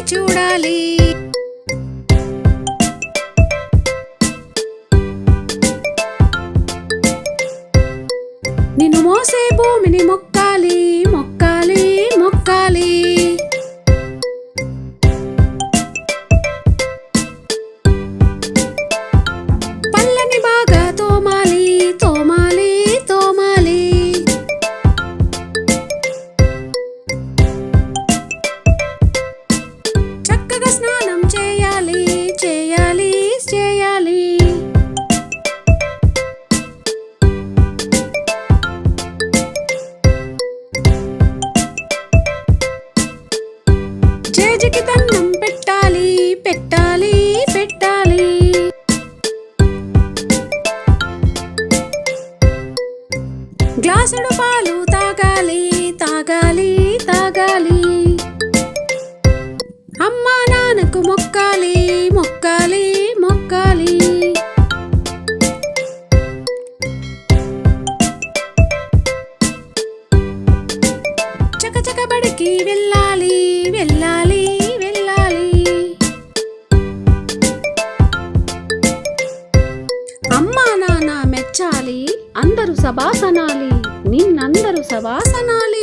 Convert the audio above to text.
చూడాలి. నిన్ను మోసే భూమిని మొక్కాలి మొక్కాలి మొక్కాలి. పళ్ళని బాగా తోమాలి తో చేజికి దండం పెట్టాలి పెట్టాలి పెట్టాలి. గ్లాసుడు పాలు తాగాలి తాగాలి తాగాలి. అమ్మా నాన్నకు మొక్కాలి చకచక వెళ్ళాలి వెళ్ళాలి వెళ్ళాలి. అమ్మా నాన్న మెచ్చాలి అందరూ సభాసనాలి నిన్నందరూ సభాసనాలి